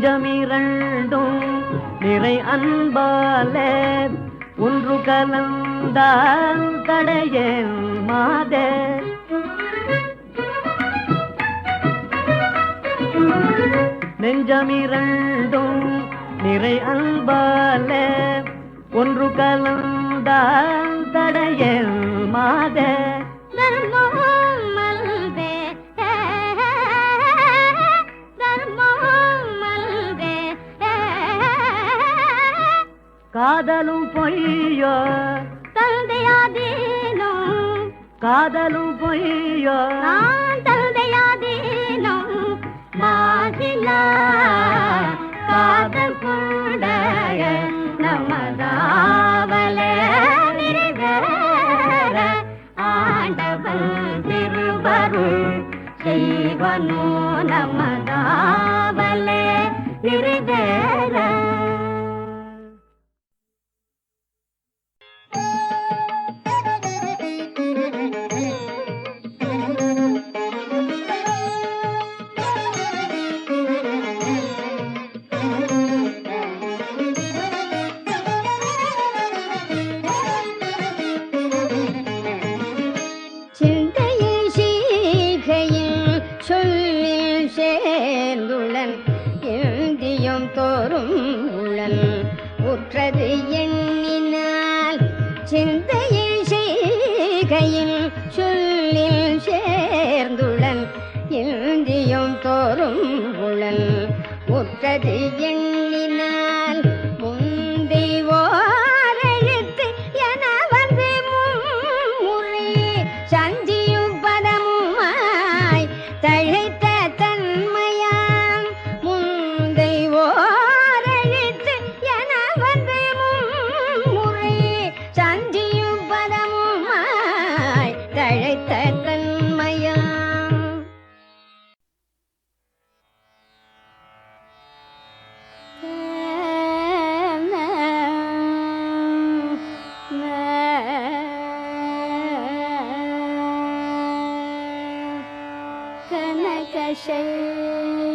நெஞ்சமிரண்டும் நிறை அன்பாலே ஒன்று கலந்தால் தடையேன் மாதே. நெஞ்சமிரண்டும் நிறை அன்பாலே ஒன்று கலந்தால் தடையேன் மாதே. காதலும் பொய்யோ? தந்தையாதீனோ? காதலும் பொய்யோ? நான் தந்தையாதீனோ? மாசிலா காதல் கூடைய நமதாவலே நிறைவேற ஆண்டவன் திருவருள் செய்வனோ நமதாவலே நிறைவேற Música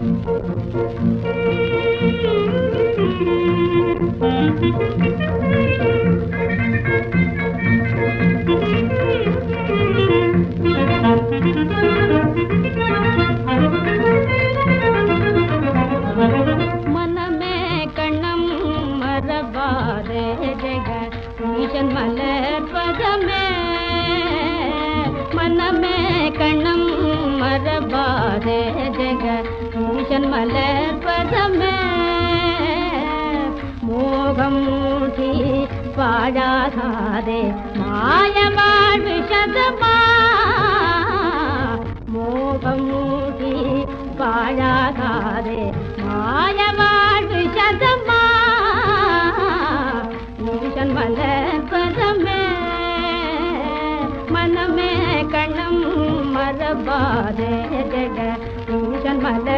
Thank you. முகமூட்டி பாழாகாதே மாயமாள் விஷதமா? மோகமூட்டி பாழாகாதே மாயமாள் விஷதமா? நிமிஷன் வந்த பதமே மனமே கண்ணம் மரபாதே ஜெக நிமிஷன் வந்த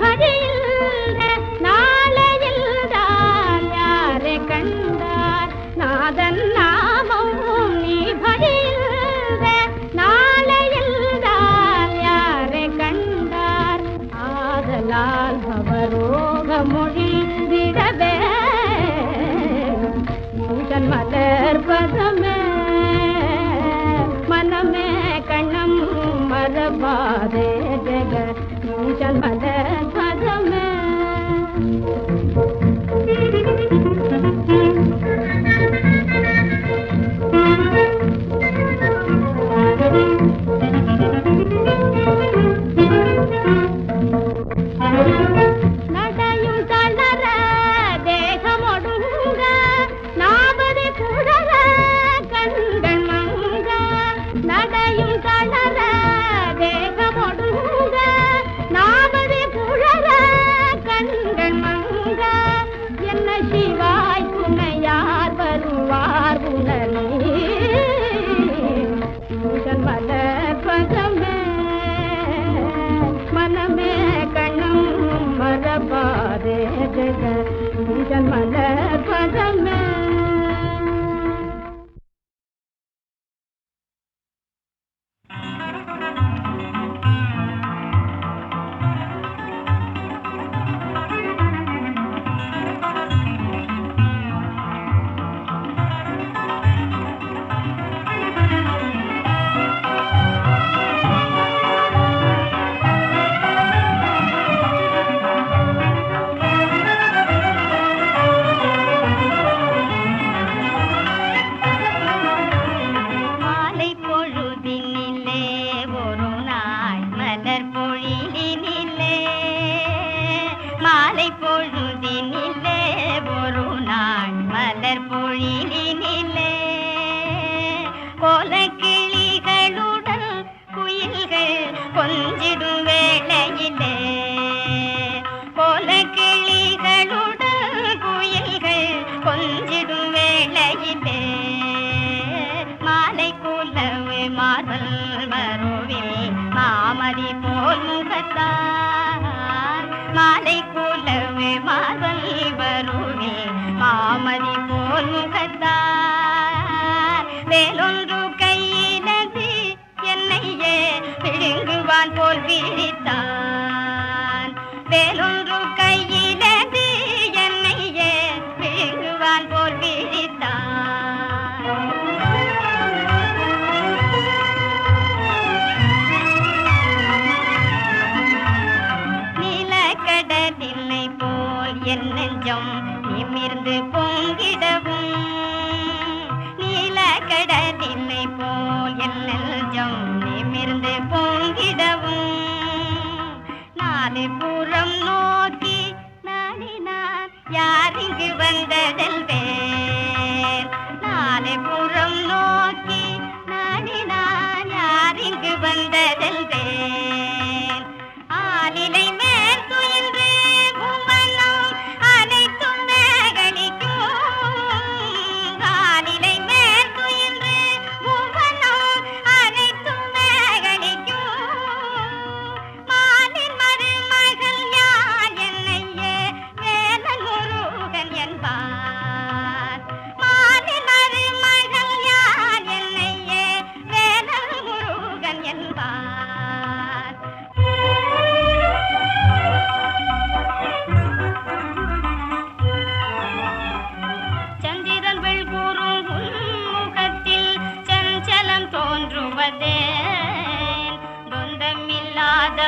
快点 in இங்கு வந்ததல்வே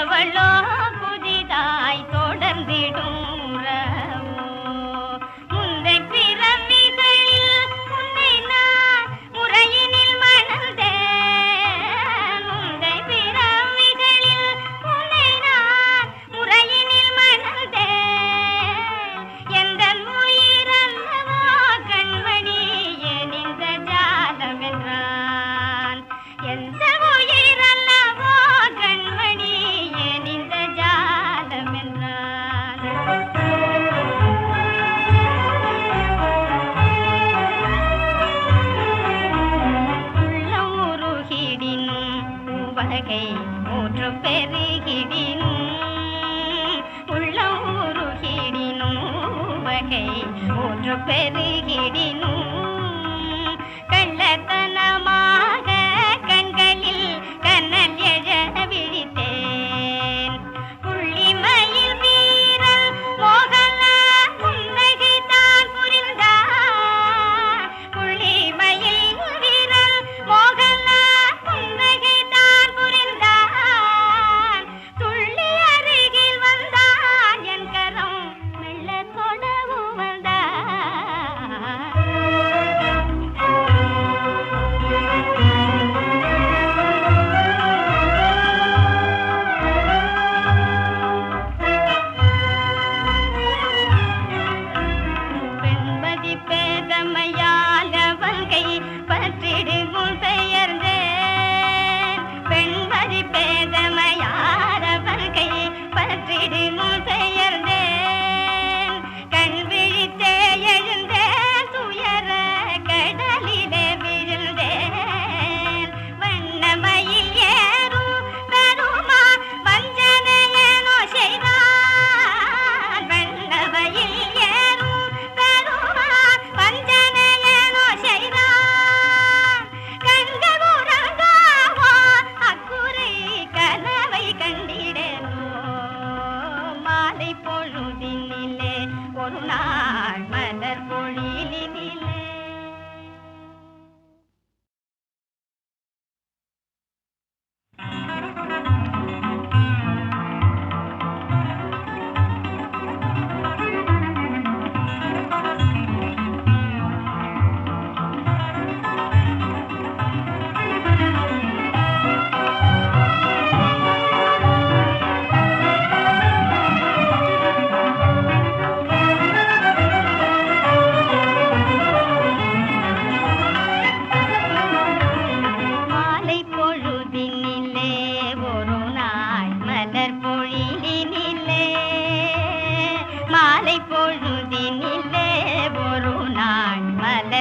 தொந்தமில்லாதவளோ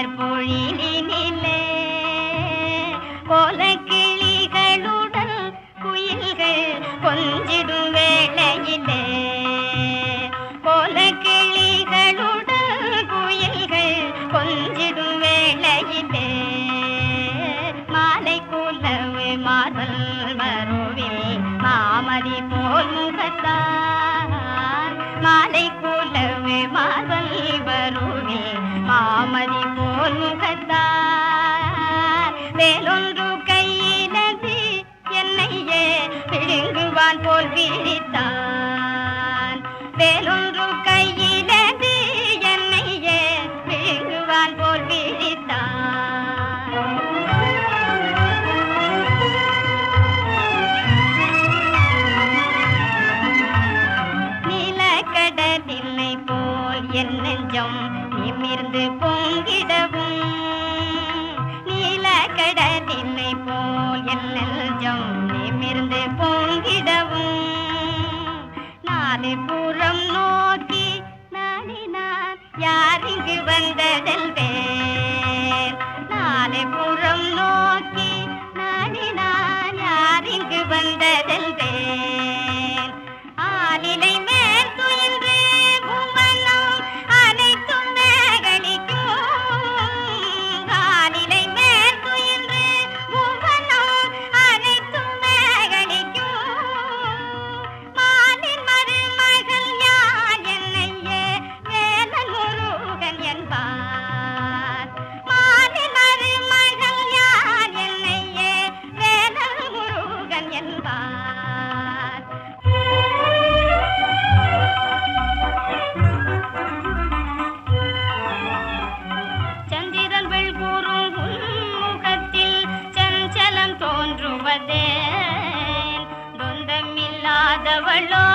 மலர் பொழிலினிலே மாமதி போல் வேலொன்று கையினது என்னையே விழுங்குவான் போல் விழித்தான். வேலொன்று தொந்தமில்லாதவளோ